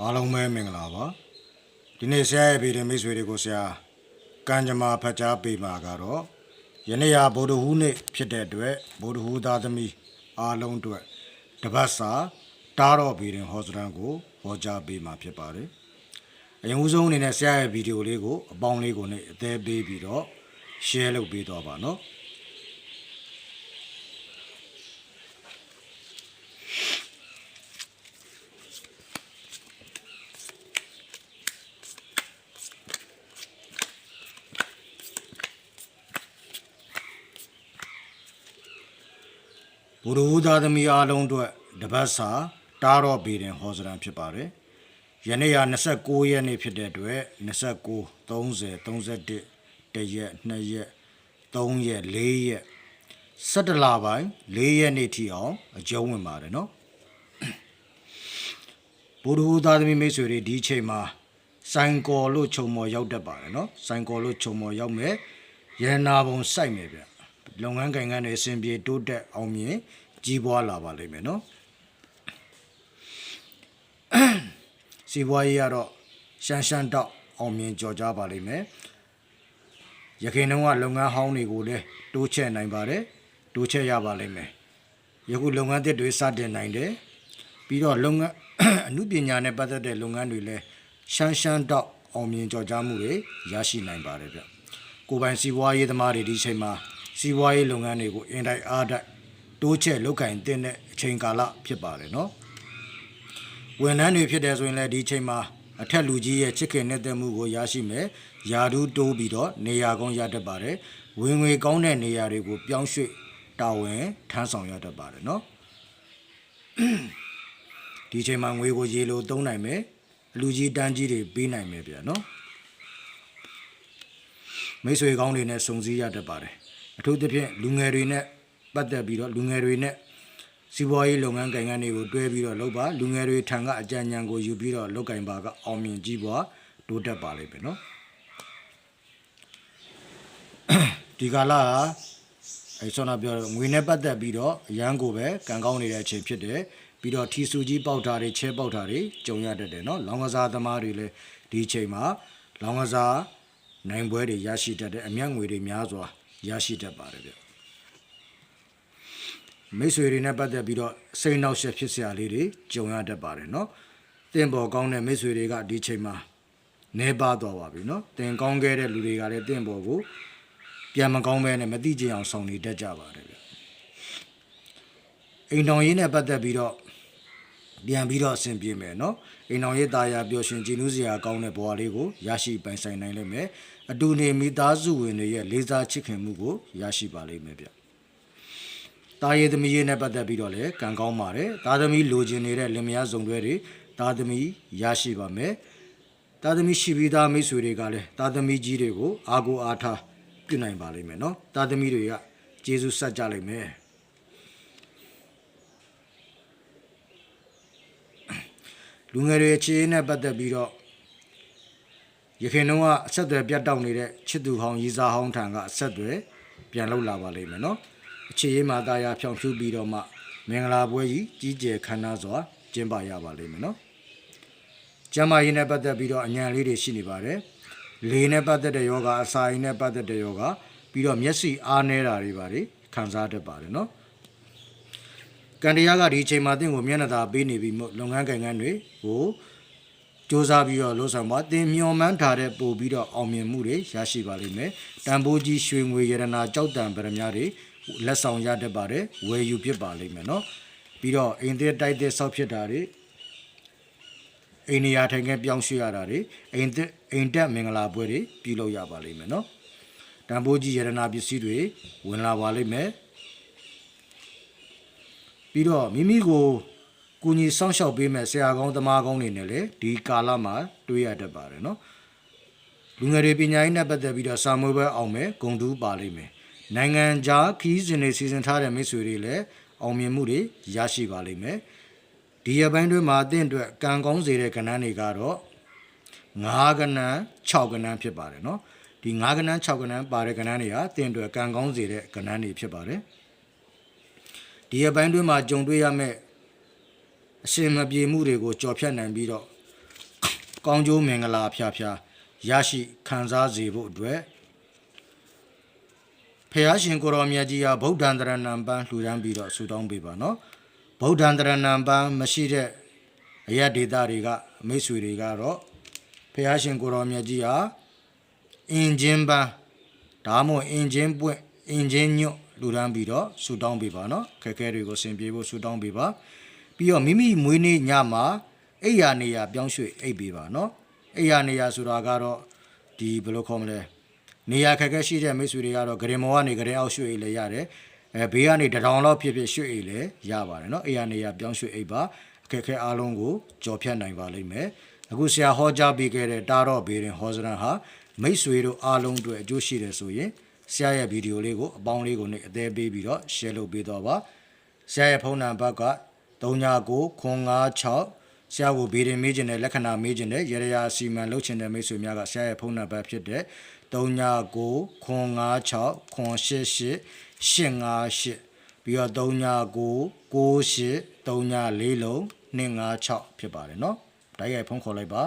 အားလုံးပဲမင်္ဂလာပါဒီနေ့ဆရာရဲ့ဗီဒီယိုမိတ်ဆွေတွေကိုဆရာကံကြမ္မာဖတ်ကြားပေးမှာကတော့ယနေ့ဟာဗုဒ္ဓဟူးနေ့ဖြစ်တဲ့အတွက်ဗုဒ္ဓဟူးသားသမီးအားလုံးအတွက်တပတ်စာတားတော့ဗီဒီယိုဟောစတန်ကိုဟောကြားပေးမှာဖြစ်ပါတယ်အရင်ဦးဆုံးအနေနဲ့ဆရာရဲ့ဗီဒီယိုလေးကိုအပေါင်းလေးကိုနဲ့အသေးပေးပြီးတော့ share လုပ်ပေးတော့ပါနော် ဘုရဝုသားသမီးအားလုံးအတွက်တပတ်စာတားတော့ပေတင်ဟောစရန်ဖြစ်ပါတယ်။ယနေ့ဟာ29ရက်နေ့ဖြစ်တဲ့အတွက်29 30 31တရက်2ရက်3ရက်4ရက်17လပိုင်း4ရက်နေ့ထိအောင်အကျုံးဝင်ပါတယ်နော်။ဘုရဝုသားသမီးမိတ်ဆွေတွေဒီအချိန်မှာစိုင်ကော်လို့ခြုံမော်ရောက်တတ်ပါတယ်နော်။စိုင်ကော်လို့ခြုံမော်ရောက်မယ်။ရဟနာဘုံစိုက်မယ်ဗျ။ လုပ်ငန်းကိုင်ငန်းတွေအစဉ်ပြေတိုးတက်အောင်မြင်ကြီးပွားလာပါလိမ့်မယ်နော်စီးပွားရေးကတော့ရှမ်းရှမ်းတောက်အောင်မြင်ကြော်ကြားပါလိမ့်မယ်ရခိုင်တုန်းကလုပ်ငန်းဟောင်းတွေကိုလည်းတိုးချဲ့နိုင်ပါတယ်တိုးချဲ့ရပါလိမ့်မယ်ယခုလုပ်ငန်းသစ်တွေစတင်နိုင်တယ်ပြီးတော့လုပ်ငန်းအမှုပညာနဲ့ပတ်သက်တဲ့လုပ်ငန်းတွေလည်းရှမ်းရှမ်းတောက်အောင်မြင်ကြော်ကြားမှုတွေရရှိနိုင်ပါတယ်ဗျကိုယ်ပိုင်စီးပွားရေးသမားတွေဒီချိန်မှာ စီးပွားရေးလုပ်ငန်းတွေကိုအင်တိုက်အားတိုက်တိုးချဲ့လုပ်ကင်တဲ့အချိန်ကာလဖြစ်ပါတယ်နော်ဝန်ထမ်းတွေဖြစ်တယ်ဆိုရင်လည်းဒီချိန်မှာအထက်လူကြီးရဲ့ချစ်ခင်နဲ့တဲ့မှုကိုရရှိမယ်ယာဒူးတိုးပြီးတော့နေရာကောင်းရတတ်ပါတယ်ဝင်ငွေကောင်းတဲ့နေရာတွေကိုပြောင်းရွှေ့တာဝန်ထမ်းဆောင်ရတတ်ပါတယ်နော်ဒီချိန်မှာငွေကိုရေလိုသုံးနိုင်မယ်လူကြီးတန်းကြီးတွေပေးနိုင်မယ်ဗျာနော်မိတ်ဆွေကောင်းတွေနဲ့စုံစည်းရတတ်ပါတယ် အထူးသဖြင့်လူငယ်တွေနဲ့ပတ်သက်ပြီးတော့လူငယ်တွေနဲ့စီးပွားရေးလုပ်ငန်းကိုင်ငန်းတွေကိုတွဲပြီးတော့လုပ်ပါလူငယ်တွေထံကအကြံဉာဏ်ကိုယူပြီးတော့လုပ်ကင်ပါကအောင်မြင်ကြီးပွားတိုးတက်ပါလိမ့်မယ်နော်ဒီကာလကအဲဆောနာပြောငွေနဲ့ပတ်သက်ပြီးတော့အရန်ကိုပဲကံကောင်းနေတဲ့အချိန်ဖြစ်တယ်ပြီးတော့ထီဆူကြီးပေါက်တာတွေချဲပေါက်တာတွေကြုံရတတ်တယ်နော်လောင်ကစားသမားတွေလည်းဒီအချိန်မှာလောင်ကစားနိုင်ပွဲတွေရရှိတတ်တဲ့အမျက်ငွေတွေများစွာ ရရှိတတ်ပါတယ်ဗျမိတ်ဆွေတွေနဲ့ပတ်သက်ပြီးတော့စိတ်နှောက်ယှက်ဖြစ်စရာလေးတွေကြုံရတတ်ပါတယ်เนาะတင်ပေါ်ကောင်းတဲ့မိတ်ဆွေတွေကဒီချိန်မှာနေပါသွားပါပြီเนาะတင်ကောင်းခဲ့တဲ့လူတွေကလည်းတင်ပေါ်ကိုပြန်မကောင်းပဲနဲ့မသိကြအောင်ဆောင်နေတတ်ကြပါတယ်ဗျအိမ်တော်ရေးနဲ့ပတ်သက်ပြီးတော့ ပြန်ပြီးတော့အဆင်ပြေမယ်เนาะအိမ်တော်ရေးသားယာပျော်ရွှင်ကြည်နူးစရာကောင်းတဲ့ဘဝလေးကိုရရှိပိုင်ဆိုင်နိုင်လိမ့်မယ်အတူနေမိသားစုဝင်တွေရဲ့လေးစားချစ်ခင်မှုကိုရရှိပါလိမ့်မယ်ဗျတာရည်သမီးရေးနဲ့ပတ်သက်ပြီးတော့လည်းကံကောင်းပါတယ်သားသမီးလိုချင်နေတဲ့လင်မယားစုံတွဲတွေသားသမီးရရှိပါမယ်သားသမီးရှိပြီးသားမိတ်ဆွေတွေကလည်းသားသမီးကြီးတွေကိုအာကိုအားထားပြုနိုင်ပါလိမ့်မယ်เนาะသားသမီးတွေကကျေးဇူးဆက်ကြလိမ့်မယ် လူငယ်တွေအခြေအနေနဲ့ပတ်သက်ပြီးတော့ရခိုင်တုန်းကအဆက်အသွယ်ပြတ်တောက်နေတဲ့ချစ်သူဟောင်းရီစာဟောင်းထံကအဆက်အသွယ်ပြန်လောက်လာပါလိမ့်မယ်နော်အခြေရေးမှာတာယာဖြောင်ဖြူပြီးတော့မှမင်္ဂလာပွဲကြီးကြီးကျယ်ခမ်းနားစွာကျင်းပရပါလိမ့်မယ်နော်ကျမ်းမာရေးနဲ့ပတ်သက်ပြီးတော့အញ្ញံလေးတွေရှိနေပါတယ်လေနဲ့ပတ်သက်တဲ့ယောဂအစာအိမ်နဲ့ပတ်သက်တဲ့ယောဂပြီးတော့မျက်စိအားနေတာတွေပါတွေခံစားတတ်ပါတယ်နော် ကံတရားကဒီအချိန်မှာတင့်ကိုမျက်နှာသာပေးနေပြီးမို့လုပ်ငန်းကိုင်ငန်းတွေကိုစ조사ပြီးတော့လှုပ်ဆောင်ပါတင်မျော်မှန်းထားတဲ့ပို့ပြီးတော့အောင်မြင်မှုတွေရရှိပါလိမ့်မယ်တန်ဖိုးကြီးရွှေငွေရတနာကြောက်တံပရမ ्या တွေလက်ဆောင်ရတတ်ပါတယ်ဝယ်ယူဖြစ်ပါလိမ့်မယ်နော်ပြီးတော့အိမ်သက်တိုက်သက်ဆောက်ဖြစ်တာတွေအိမ်နေရာထိုင်ခင်းပြောင်းရွှေ့ရတာတွေအိမ်သက်အိမ်တက်မင်္ဂလာပွဲတွေပြုလုပ်ရပါလိမ့်မယ်နော်တန်ဖိုးကြီးရတနာပစ္စည်းတွေဝင်လာပါလိမ့်မယ် ပြီးတော့မိမိကိုကူညီစောင့်ရှောက်ပေးမဲ့ဆရာကောင်းသမားကောင်းတွေနဲ့လည်းဒီကာလမှာတွေ့ရတတ်ပါတယ်နော်လူငယ်တွေပညာရေးနဲ့ပတ်သက်ပြီးတော့စာမွေးပွဲအောင်မယ်ဂုံတူးပါလိမ့်မယ်နိုင်ငံခြားခီးစဉ်တွေစီစဉ်ထားတဲ့မိတ်ဆွေတွေလည်းအောင်မြင်မှုတွေရရှိပါလိမ့်မယ်ဒီရပိုင်းတွေမှာအသင့်အတွက်ကံကောင်းစေတဲ့ကဏ္ဍတွေကတော့9ကဏ္ဍ6ကဏ္ဍဖြစ်ပါတယ်နော်ဒီ9ကဏ္ဍ6ကဏ္ဍပါတဲ့ကဏ္ဍတွေဟာအသင့်အတွက်ကံကောင်းစေတဲ့ကဏ္ဍတွေဖြစ်ပါတယ် ဒီအပိုင်းတွင်းမှာကြုံတွေ့ရမယ့်အရှင်မပြေမှုတွေကိုကြော်ဖြတ်နိုင်ပြီးတော့ကောင်းကျိုးမင်္ဂလာဖျားဖျားရရှိခံစားစေဖို့အတွက်ဖះရှင်ကိုရောမြတ်ကြီးဟာဗုဒ္ဓံတရဏံပန်းလှူဒန်းပြီးတော့ဆုတောင်းပေးပါနော်ဗုဒ္ဓံတရဏံပန်းမရှိတဲ့အရက်ဒေတာတွေကမိတ်ဆွေတွေကတော့ဖះရှင်ကိုရောမြတ်ကြီးဟာအင်ဂျင်ပန်းဒါမှမဟုတ်အင်ဂျင်ပွင့်အင်ဂျင်ညွတ် လှူဒန်းပြီးတော့ဆုတောင်းပေးပါနော်ခက်ခဲတွေကိုဆင်ပြေဖို့ဆုတောင်းပေးပါပြီးတော့မိမိမွေးနေ့ညမှာအိယာနေရပြောင်းရွှေ့အိပ်ပေးပါနော်အိယာနေရဆိုတာကတော့ဒီဘယ်လိုခေါ်မလဲနေရခက်ခဲရှိတဲ့မိတ်ဆွေတွေကတော့ဂရင်မောကနေဂရင်အောက်ရွှေ့အိပ်လည်းရတယ်အဲဘေးကနေတထောင်လောက်ဖြစ်ဖြစ်ရွှေ့အိပ်လည်းရပါတယ်နော်အိယာနေရပြောင်းရွှေ့အိပ်ပါအခက်ခဲအားလုံးကိုကြော်ဖြတ်နိုင်ပါလိမ့်မယ်အခုဆရာဟောကြားပေးခဲ့တဲ့တာတော့ဘေရင်ဟောစရန်ဟာမိတ်ဆွေတို့အားလုံးအတွက်အကျိုးရှိတယ်ဆိုရင် ဆရာရဲ့ဗီဒီယိုလေးကိုအပေါင်းလေးကိုနဲ့အသေးပေးပြီးတော့ share လုပ်ပေးတော့ပါ ဆရာရဲ့ဖုန်းနံပါတ်က39ခွန်56ဆရာကိုဗီဒီမေးခြင်းနဲ့လက္ခဏာမေးခြင်းနဲ့ရရရာစီမံလုပ်ခြင်းတဲ့မိတ်ဆွေများကဆရာရဲ့ဖုန်းနံပါတ်ဖြစ်တဲ့39ခွန်56ခွန်88 858ပြီးတော့39 98 34လုံး256ဖြစ်ပါတယ်เนาะတိုက်ရိုက်ဖုန်းခေါ်လိုက်ပါ